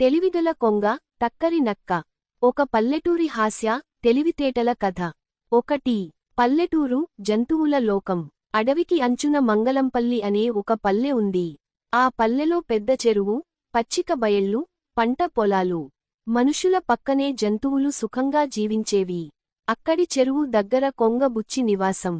తెలివిగల కొంగ టక్కరి నక్క. ఒక పల్లెటూరి హాస్య తెలివితేటల కథ. ఒకటి పల్లెటూరు జంతువుల లోకం. అడవికి అంచున మంగళంపల్లి అనే ఒక పల్లె ఉంది. ఆ పల్లెలో పెద్ద చెరువు పచ్చిక బయళ్ళు పంట పొలాలు. మనుషుల పక్కనే జంతువులు సుఖంగా జీవించేవి. అక్కడి చెరువు దగ్గర కొంగ బుచ్చి నివాసం.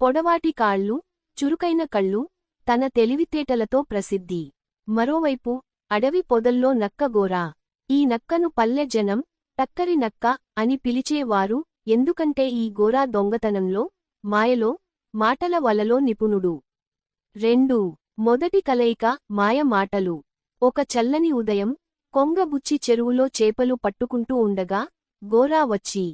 పొడవాటి కాళ్ళు చురుకైన కళ్ళు తన తెలివితేటలతో ప్రసిద్ధి. మరోవైపు అడవి పొదల్లో నక్కగోరా ఈ నక్కను పల్లె జనం టక్కరి నక్క అని పిలిచేవారు ఎందుకంటే ఈ గోరా దొంగతనంలో మాయలో మాటల వలలో నిపుణుడు. రెండు. మొదటి కలయిక మాయ మాటలు. ఒక చల్లని ఉదయం కొంగబుచ్చి చెరువులో చేపలు పట్టుకుంటూ ఉండగా గోరా వచ్చి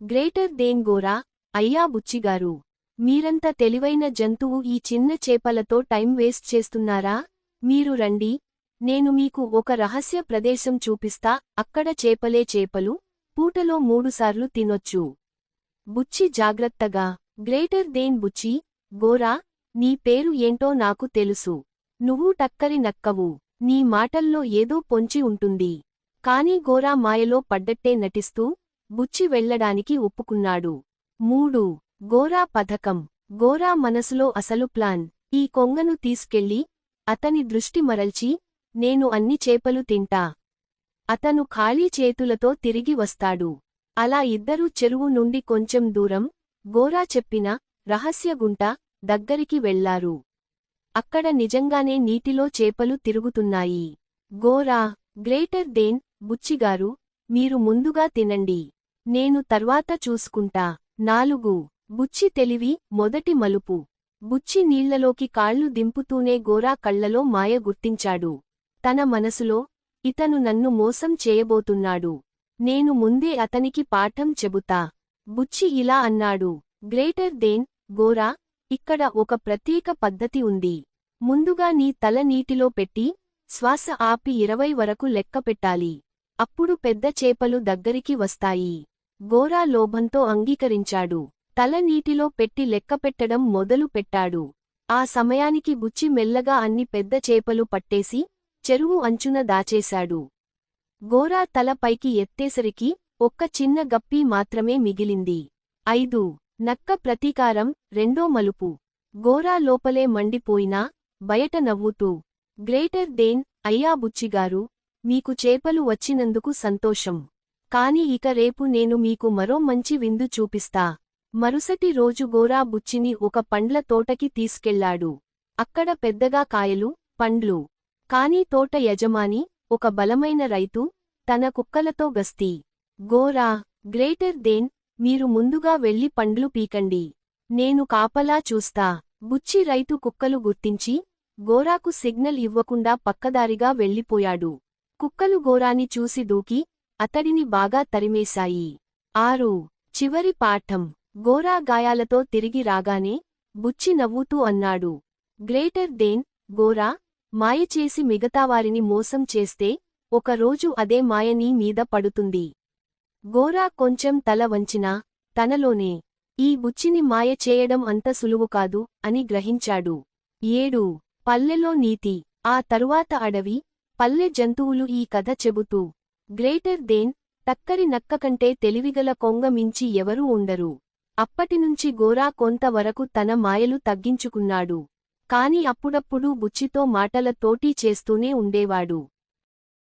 గ్రేటర్ దేన్ గోరా అయ్యా బుచ్చిగారు! మీరంత తెలివైన జంతువు ఈ చిన్న చేపలతో టైం వేస్ట్ చేస్తున్నారా? మీరు రండి నేను మీకు ఒక రహస్య ప్రదేశం చూపిస్తా. అక్కడ చేపలే చేపలు పూటలో మూడుసార్లు తినొచ్చు. బుచ్చి జాగ్రత్తగా. గ్రేటర్ దేన్ బుచ్చి గోరా నీ పేరు ఏంటో నాకు తెలుసు. నువ్వు టక్కరి నక్కవు. నీ మాటల్లో ఏదో పొంచి ఉంటుంది. కాని గోరా మాయలో పడ్డట్టే నటిస్తూ బుచ్చి వెళ్ళడానికి ఒప్పుకున్నాడు. మూడు. గోరా పథకం. గోరా మనసులో అసలు ప్లాన్. ఈ కొంగను తీసుకెళ్ళి అతని దృష్టి మరల్చి నేను అన్ని చేపలు తింటా. అతను ఖాళీ చేతులతో తిరిగి వస్తాడు. అలా ఇద్దరూ చెరువు నుండి కొంచెం దూరం గోరా చెప్పిన రహస్యగుంట దగ్గరికి వెళ్ళారు. అక్కడ నిజంగానే నీటిలో చేపలు తిరుగుతున్నాయి. గోరా గ్రేటర్ దేన్ బుచ్చిగారు మీరు ముందుగా తినండి. నేను తర్వాత చూసుకుంటా. నాలుగు బుచ్చి తెలివి మొదటి మలుపు. బుచ్చి నీళ్ళలోకి కాళ్ళు దింపుతూనే గోరా కళ్ళలో మాయ గుర్తించాడు. తన మనసులో ఇతను నన్ను మోసం చేయబోతున్నాడు. నేను ముందే అతనికి పాఠం చెబుతా. బుచ్చి ఇలా అన్నాడు. గ్రేటర్ దేన్ గోరా ఇక్కడ ఒక ప్రత్యేక పద్ధతి ఉంది. ముందుగా నీ తల నీటిలో పెట్టి శ్వాస ఆపి ఇరవై వరకు లెక్కపెట్టాలి అప్పుడు పెద్ద చేపలు దగ్గరికి వస్తాయి. గోరా లోభంతో అంగీకరించాడు. తల నీటిలో పెట్టి లెక్కపెట్టడం మొదలు పెట్టాడు. ఆ సమయానికి బుచ్చి మెల్లగా అన్ని పెద్ద చేపలు పట్టేసి చెరువు అంచున దాచేశాడు. గోరా తల పైకి ఎత్తేసరికి ఒక్క చిన్న గప్పి మాత్రమే మిగిలింది. ఐదు. నక్క ప్రతీకారం రెండో మలుపు. గోరా లోపలే మండిపోయినా బయట నవ్వుతూ గ్రేటర్ దేన్ అయ్యా బుచ్చిగారు మీకు చేపలు వచ్చినందుకు సంతోషం. కాని ఇక రేపు నేను మీకు మరో మంచి విందు చూపిస్తా. మరుసటి రోజు గోరా బుచ్చిని ఒక పండ్ల తోటకి తీసుకెళ్ళాడు. అక్కడ పెద్దగా కాయలు పండ్లు కాని తోట యజమాని ఒక బలమైన రైతు తన కుక్కలతో గస్తీ. గోరా గ్రేటర్ దేన్ మీరు ముందుగా వెళ్ళి పండ్లు పీకండి. నేను కాపలా చూస్తా. బుచ్చి రైతు కుక్కలు గుర్తించి గోరాకు సిగ్నల్ ఇవ్వకుండా పక్కదారిగా వెళ్ళిపోయాడు. కుక్కలు గోరాని చూసి దూకి అతడిని బాగా తరిమేశాయి. ఆరు చివరి పాఠం. గోరా గాయాలతో తిరిగి రాగానే బుచ్చి నవ్వుతూ అన్నాడు. గ్రేటర్ దేన్ గోరా మాయ చేసి మిగతావారిని మోసం చేస్తే ఒకరోజు అదే మాయ నీ మీద పడుతుంది. గోరా కొంచెం తల వంచినా తనలోనే ఈ బుచ్చిని మాయ చేయడం అంత సులువు కాదు అని గ్రహించాడు. ఏడు పల్లెలో నీతి ఆ తరువాత అడవి పల్లె జంతువులు ఈ కథ చెబుతూ గ్రేటర్ దేన్ తక్కరి నక్క కంటే తెలివిగల కొంగ మించి ఎవరూ ఉండరు. అప్పటినుంచి గోరా కొంతవరకు తన మాయలు తగ్గించుకున్నాడు. కాని అప్పుడప్పుడూ బుచ్చితో మాటల తోటీ చేస్తూనే ఉండేవాడు.